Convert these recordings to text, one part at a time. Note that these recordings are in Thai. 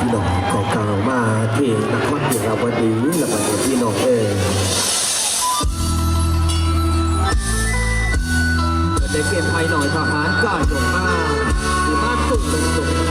พี่น้องขอกล่าวมาที่นครเดียวันนี้ละวันพี่น้องเออเด็กเก็บไปหน่อยทหารก็จบมากหรือบ้านสุ่มตุ่ม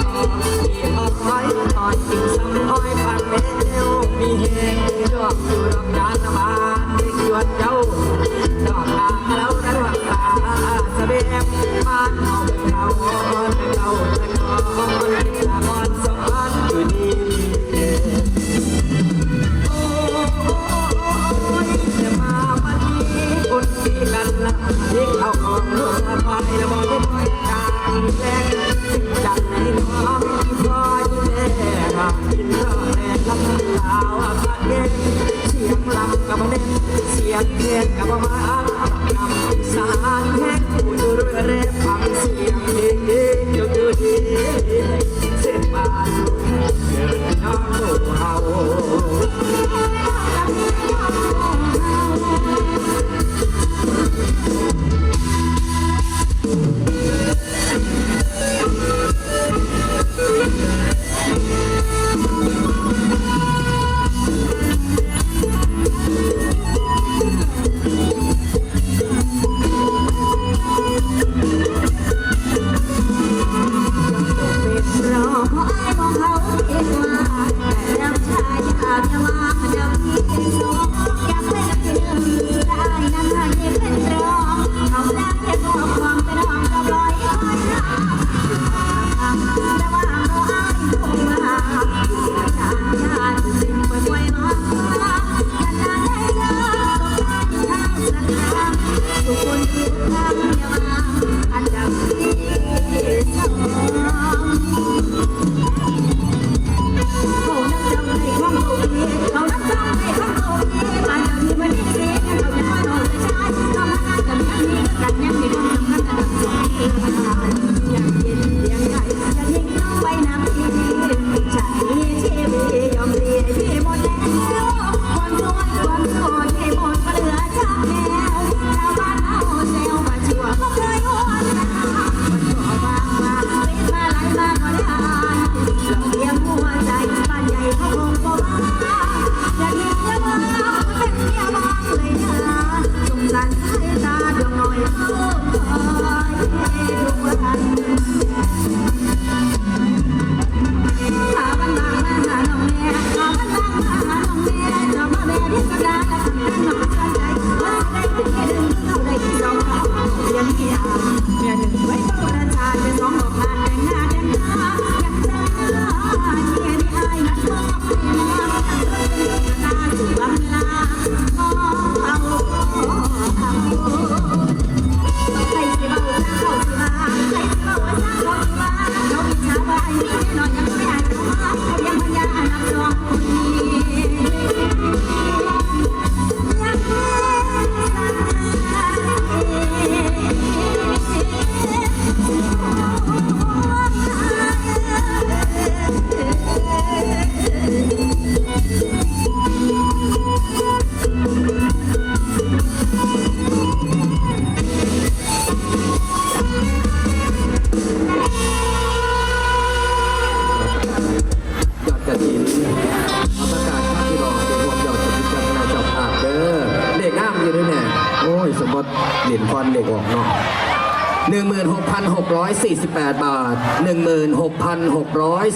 ที่ออกไว้ตอนกินซ้อ ลำกับเด็นเสียงเพียนกับมาอักลำสารแห้ง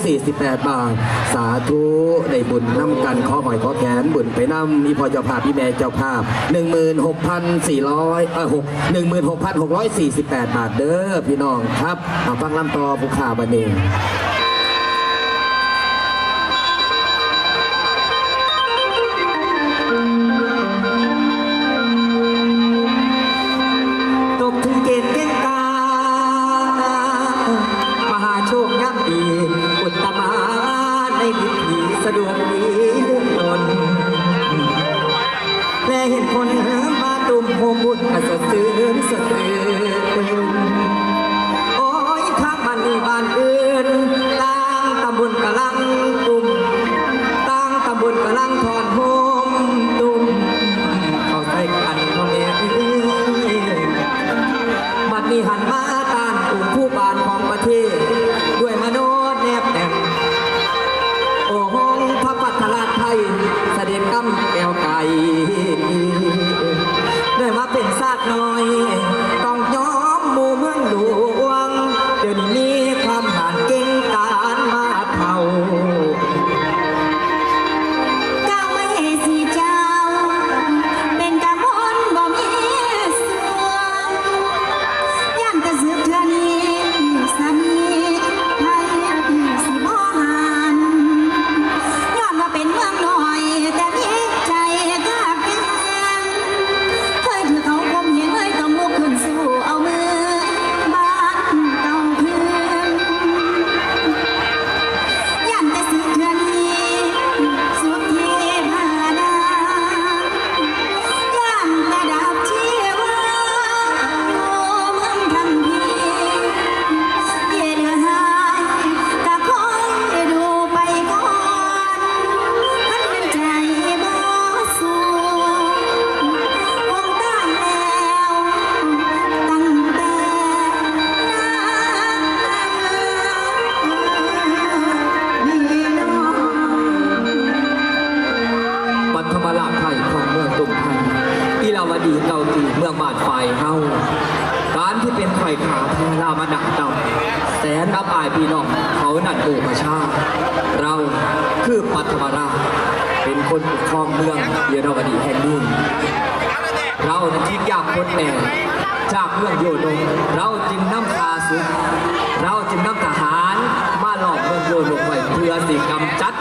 148 บาท สาธุได้บุญน้ำกันขอหอยขอแขนบุญไปน้ำมีพอเจ้าภาพพี่แม่เจ้าภาพ 16,400เออ6 16,648 บาทเด้อพี่น้องครับเอาฟังลำต่อผู้ข่าวบันเอง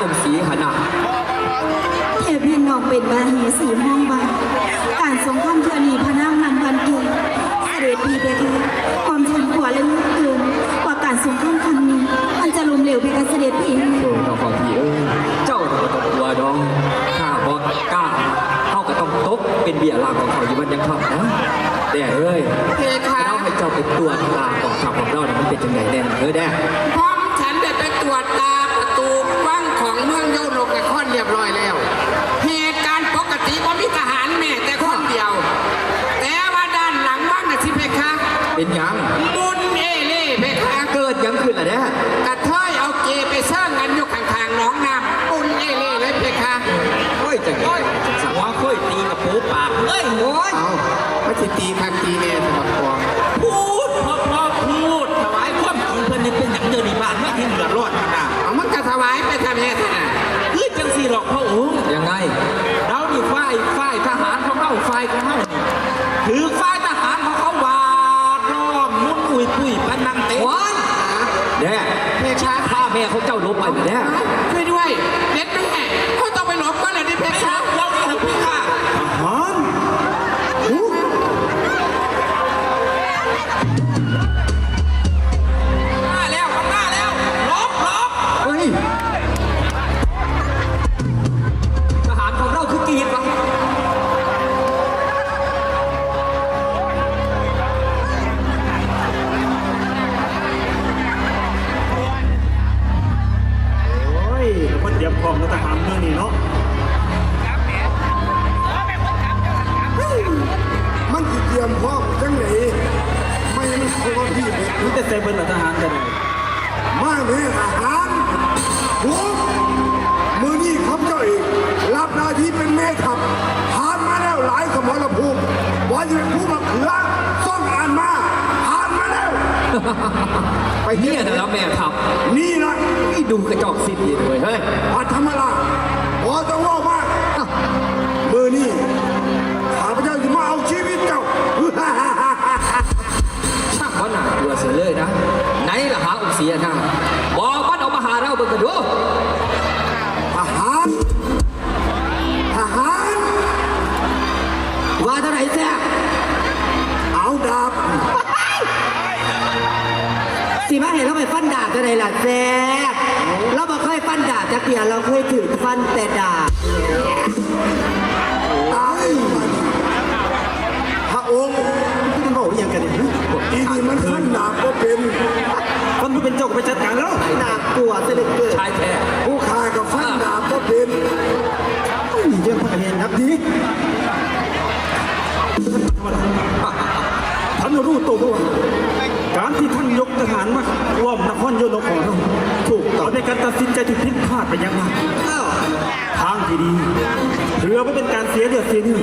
จัดองค์ศรีหนาเทพีนองเป็นบาหีสีห้องบานการสงครามเทือนีพระนางนันวันเกศเสด็จพีเบคความชันขวาและลึกเกินกว่าการสงครามครั้งนี้ มันจะล้มเหลวเพียงการเสด็จพีโอ้น้องขอทีเอ้ยเจ้าต้องตกตัวดองข้าบอกกล้าเขาก็ต้องตกเป็นเบี้ยลางของเขาอยู่วันยังคำนะแต่เอ้ยเพคะเราให้เจ้าไปตรวจลางของทัพของเราเนี่ยมันเป็นจังไงแน่เออแด่พร้อมฉันได้ไปตรวจตาประตู วังของเมืองโยนกนครเรียบร้อยแล้ว เหตุการณ์ปกติว่ามีทหารแม่แต่คนเดียว แต่ว่าด้านหลังวังน่ะสิเพคะเป็นหยังบุญเอเล่เพคะเกิดหยังขึ้นล่ะเนี่ยกระเทยเอาเกไปเสิ่งกันอยู่ข้างๆหน้องน้ำบุญเอเล่เลยเพคะเฮ้ยจังไงจังสังว่าค่อยตีกับปูปากเฮ้ยโอ้ยเอาพระสิตีคักตีแน่สำหรับกองผู้ สี่หรอกพระองค์ ยังไง เรานี่ฝ่ายฝ่ายทหารของเรา ฝ่ายของเรานี่ถือฝ่ายทหารของเขาวาดล้อมมุนปุยปุยพันนังเต็มว้ายแน่เพคะถ้าแม่เขาเจ้าลบไปแน่ช่วยด้วยเด็ดแม่เขาต้องไปหลบก่อนเลยดิเพคะเรานี่ทำพี่ค่ะทหาร ว่าจะเป็นผู้มาเขือซ่องอ่านมาผ่านมาแล้วไปเนี่เที่ยยวนะแล้วแม่ทัพนี่นะนี่ดูกระจอกสิบดีด้วยเฮ้ยพัทมราพอจะว่ามามือนี่ข้าพเจ้าจะมาเอาชีวิตเจ้า ช่างว่าหนาตัวเสียเลยนะ ไหนล่ะหาองค์เสียหน้าบอกมันเอามาหาเราเบิ่งกันดูทหารทหารว่าเท่าไหร่แท้เอาดาบ สิมาเห็นเราไปฟันดาบจะไหนล่ะแซ่บเราบ่เคยฟันดาบจักเดียวเราเคยถือฟันแต่ดาบตายพระองค์ที่มันบอกอย่างกันเนี่ยอีนี่มันขั้นดาบก็เป็นมันบ่เป็นเจ้าก็ไปจัดการแล้วน่ากลัวซะเหลือเกินชายแท้ผู้ฆ่ากับฟันดาบก็เป็นมีเรื่องพระเห็นครับดี ท่านรู้ตัวว่าการที่ท่านยกทหารมาล้อมนครโยนของเราถูกต้องในการตัดสินใจที่ผิดพลาดไปยังไงอ้าวทางที่ดีเรือไม่เป็นการเสียเลือดเสียเนื้อ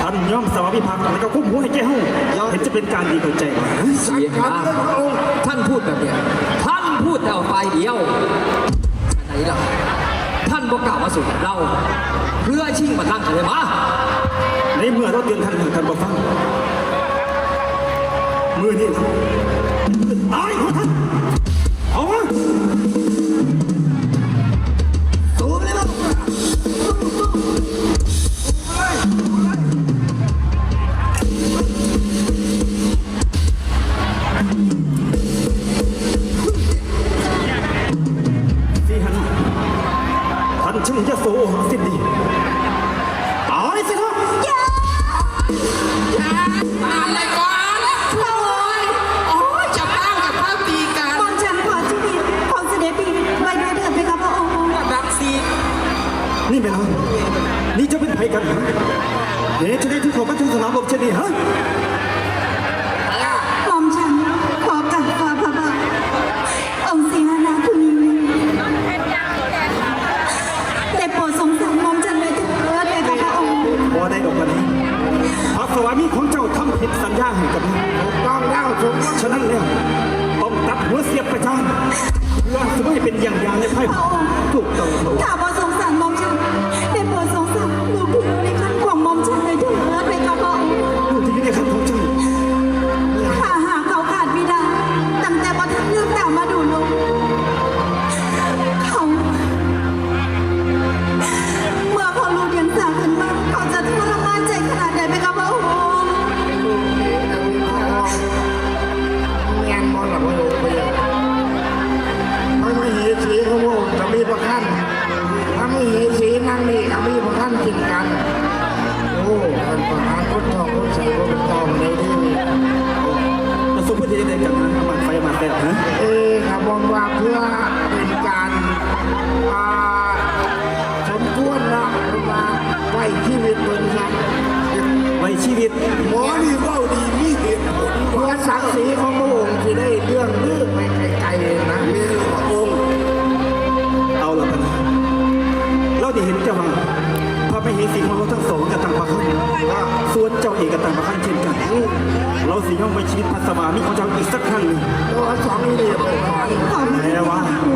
ท่านย่อมสวามิภักดิ์แล้วก็คุ้มหัวให้แก่ห้องเห็นจะเป็นการดีเข้าใจไหมเสียหน้าท่านพูดแบบเนี้ยท่านพูดแต่เอาฝ่ายเดียวไหนล่ะท่านบอกกล่าวมาสู่กับเราเพื่อชิงบัลลังก์กันเลยมาในเมื่อเราเตือนท่านหนึ่งท่านบอกฟัง มือนี่นะตายหัวท่านเอาวะสูบเลยมั้งสีหันท่านช่างยโสโอหังสิ้นดีตายสิครับอะไรก่ กันเหรอเดี๋ยวจะได้ที่ขอพระเจ้าสนามรบเช่นนี้ฮะมองฉันขอกราบฝ่าพระบาทองค์ศรีหานาผู้นี้ได้โปรดสงสารมองฉันเลยเถิดเพคะพระองค์พอได้ดอกกันนี้พระสวามีของเจ้าทำผิดสัญญาให้กับเราต้องแล้วสมมติฉะนั้นแล้วต้องตัดหัวเสียบประจานเพื่อจะไม่ให้เป็นอย่างอย่างในภายพ อ้ท่านประธานคนทองคนใส่นทองเลยดิเราสมมติจะได้กันนะมันไฟมันแต่ฮะเอ๊ะครับมองว่าเพื่อเป็นการอ่าสมควรนะมาไว้ชีวิตบนสังไว้ชีวิตหมอนี่เว่าดีมีเหตุผลเพื่อศักดิ์ศรีของพระองค์ที่ได้เรื่องลือไปไกลๆนะมีพระองค์เอาละกันเราได้เห็นเจ้าว่า มเหสีของเราทั้งสองกับต่างประคันส่วนเจ้าเอกกับต่างประคันเช่นกัน เราสิย่อมไว้ชีวิตพัสวามีของเจ้าอีกสักครั้งหนึ่งตัวสองนี่เรียบร้อยแต่ว่าตัว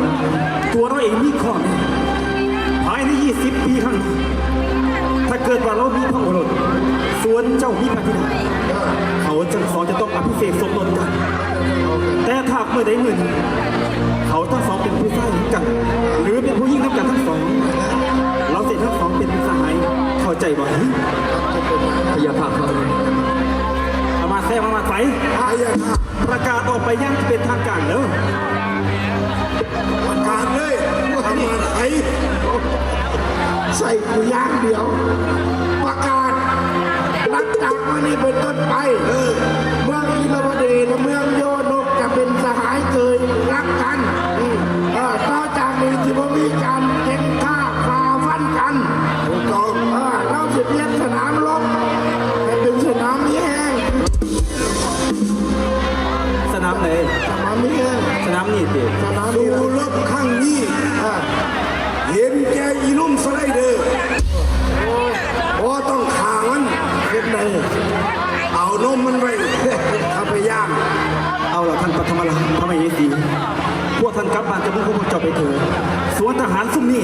เรา cười lắm ไปถือสวนทหารซุ่มนี่